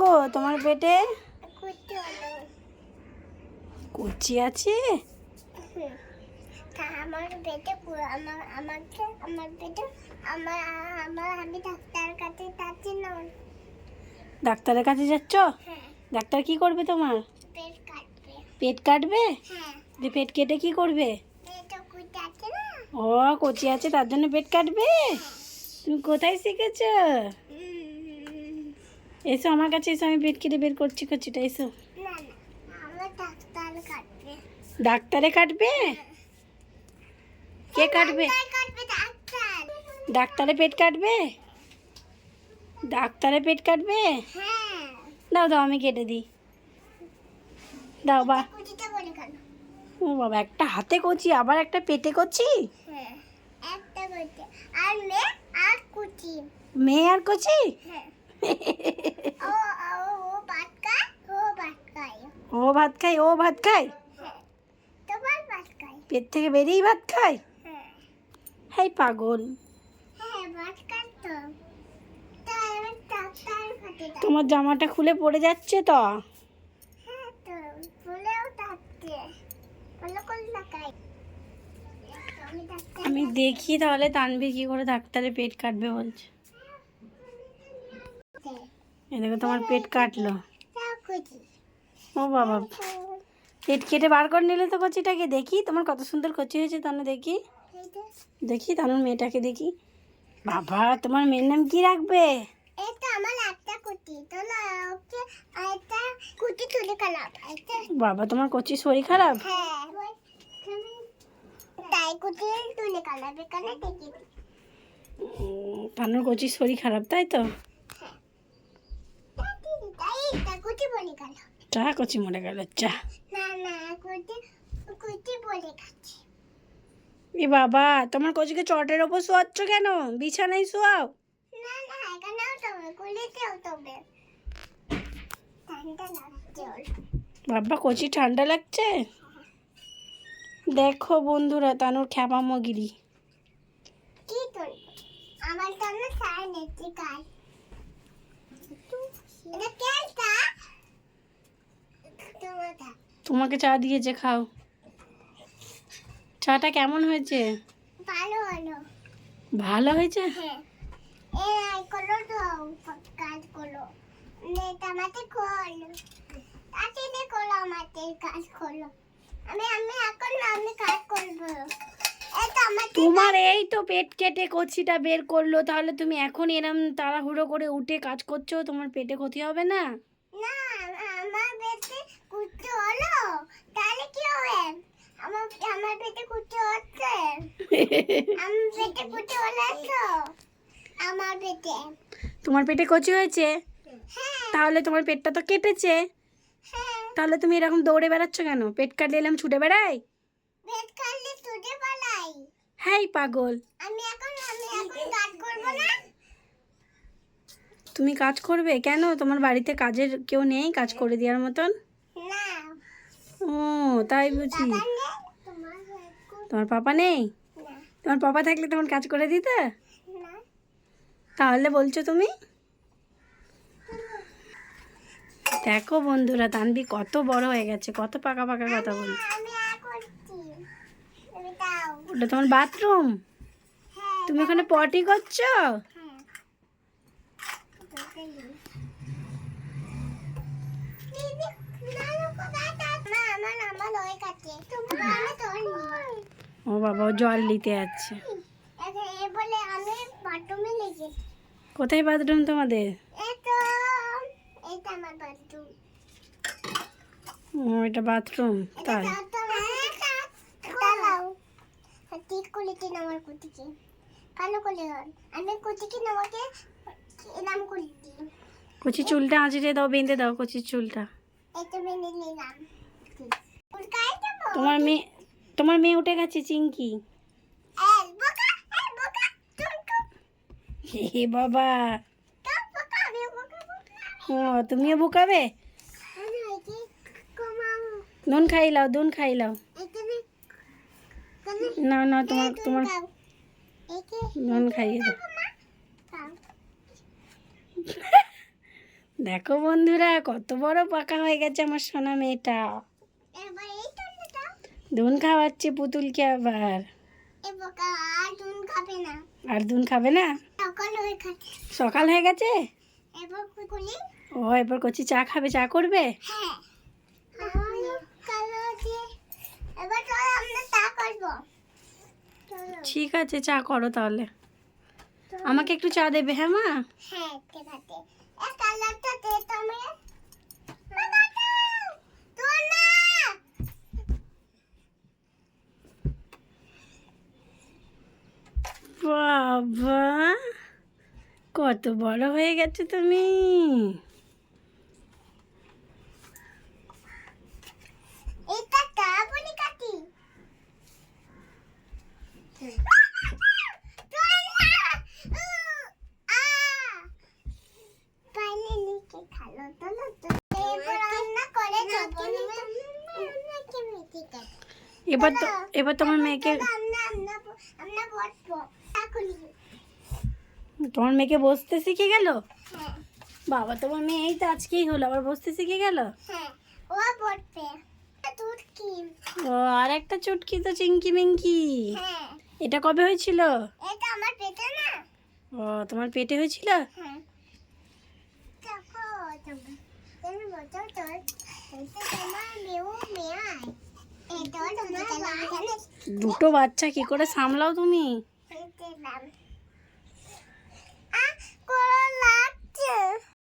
গো তোমার পেটে? কুচি আছে? আমার পেটে আমার আমাকে আমার পেটে আমার আমার আমি ডাক্তার কাছে যাচ্ছি না। ডাক্তারের কাছে যাচ্ছ? হ্যাঁ। ডাক্তার কি করবে তোমার? পেট কাটবে। পেট কাটবে? হ্যাঁ। যে পেট কেটে কি করবে? ও কচি আছে তার জন্য পেট কাটবে? তুমি কোথায় শিখেছ? এসো আমার কাছে এসো আমি পেট কেটে বের করছি কচিটা এসো। ডাক্তার কাটবে। কে কাটবে? ডাক্তার। পেট কাটবে? ডাক্তারে পেট কাটবে? হ্যাঁ। দাও দাও আমি কেটে দিই। দাও বা। ও বাবা একটা হাতে কচি আবার একটা পেটে কচি? হ্যাঁ একটা কুচি। আর মেয়ে আর কুচি। মেয়ে আর কচি? হ্যাঁ। ও ভাত খাই ও ভাত খাই হ্যাঁ পেট থেকে বেরিয়েই ভাত খাই হ্যাঁ। হাই পাগল। হ্যাঁ তোমার জামাটা খুলে পড়ে যাচ্ছে তো? আমি দেখি তাহলে তানভীর কি করে ডাক্তারে পেট কাটবে বলছে। এ দেখো তোমার পেট কাটলো। ও বাবা। পেট কেটে বার করে নিলে তো কচিটাকে দেখি। তোমার কত সুন্দর কচি হয়েছে তাহলে দেখি। দেখি তাহলে মেয়েটাকে দেখি। বাবা তোমার মেয়ের নাম কি রাখবে? কুচি কুচি বাবা তোমার কচি শরীর খারাপ? হ্যাঁ কুচি তানুর কচির শরীর খারাপ তাই তো তাই কুচি বলে কালাম চা কচি মরে গেল চা না না কুচি কুচি বলে খাচ্ছি এ বাবা তোমার কচিকে চটের ওপর শোয়াচ্ছ কেন? বিছানায় শোয়াও। না না এখানেও তবে কুলিতেও তবে। ঠান্ডা লাগছে বাবা কচি ঠান্ডা লাগছে? দেখো বন্ধুরা তানুর খ্যাপা মগিরি। কি তোর আমার জন্য সাই নেছি কাল। এটা কেলটা। তোমাকে চা দিয়েছে খাও। চাটা কেমন হয়েছে? ভালো ভালো ভালো হয়েছে? হ্যাঁ। তোমার এই তো পেট কেটে কচিটা বের করল তাহলে তুমি এখন এরম তাড়াহুড়ো করে উঠে কাজ করছ তোমার পেটে ক্ষতি হবে না? কুচো হলো তাহলে কি হবে? আমার আমার পেটে কুচো হচ্ছে। আমার পেটে কুচো আমার পেটে। তোমার পেটে কচি হয়েছে? হ্যাঁ। তাহলে তোমার পেটটা তো কেটেছে। হ্যাঁ। তাহলে তুমি এরকম দৌড়ে বেড়াচ্ছ কেন? পেট কাটলে এলাম ছুটে বেড়াই? পেট কাটলে তুটে পালাই হ্যাঁ পাগল। আমি এখন আমি এখন কাজ করব না? তুমি কাজ করবে? কেন? তোমার বাড়িতে কাজের কেউ নেই? কাজ করে দেওয়ার মতন? ও, তাই বুঝি। তোমার পাপা নেই? তোমার পাপা থাকলে তখন কাজ করে দিতে? তাহলে বলছো তুমি? দেখো বন্ধুরা তানবি কত বড় হয়ে গেছে, কত পাকা পাকা কথা দাও ওটা তোমার বাথরুম? হ্যাঁ তুমি ওখানে পটি করছ? হ্যাঁ। আমার ও বাবা ও জল নিতে যাচ্ছে। কোথায় বাথরুম তোমাদের? এটা এটা বাথরুম ও এটা বাথরুম তাই? ঠিক আমার কুটিকে করে আমি কুটিকে আমাকে নাম করে দিই কচি চুলটা আঁচড়ে দাও বেঁধে দাও কচির চুলটা। এটা মেনে নিলাম। তোমার মেয়ে তোমার মেয়ে উঠে গেছে চিঙ্কি টুম হে বাবা। ও তুমিও বোকাবে? আমি একে লাও দুন এখানে এখানে। না না তোমার তোমার নুন খাইয়ে দাও। দেখো বন্ধুরা কত বড় পাকা হয়ে গেছে আমার সোনা মেয়েটা। দুন খাওয়াচ্ছে পুতুলকে আবার। আর দুন খাবে না? সকাল হয়ে গেছে? ও, এবার কচি চা খাবে, চা করবে? ঠিক আছে, চা করো তাহলে। আমাকে একটু চা দেবে হ্যাঁ মা? হ্যাঁ ঠিক আছে এই কালারটা দে তুমি বাবা দাও তোর না বাবা কত বড় হয়ে গেছে তুমি? এবার তো এবার তোমার মেয়েকে আমরা আমরা আমরা বসবো চাকুলি তোমার মেয়েকে বসতে শিখে গেল? হ্যাঁ। বাবা তোমার মেয়ে এই তো আজকেই হলো আবার বসতে শিখে গেল? হ্যাঁ। ও আর একটা চুটকি তো চিঙ্কি মিঙ্কি হ্যাঁ। এটা কবে হয়েছিল? ও তোমার পেটে হয়েছিল? হ্যাঁ। দুটো বাচ্চা কি করে সামলাও তুমি?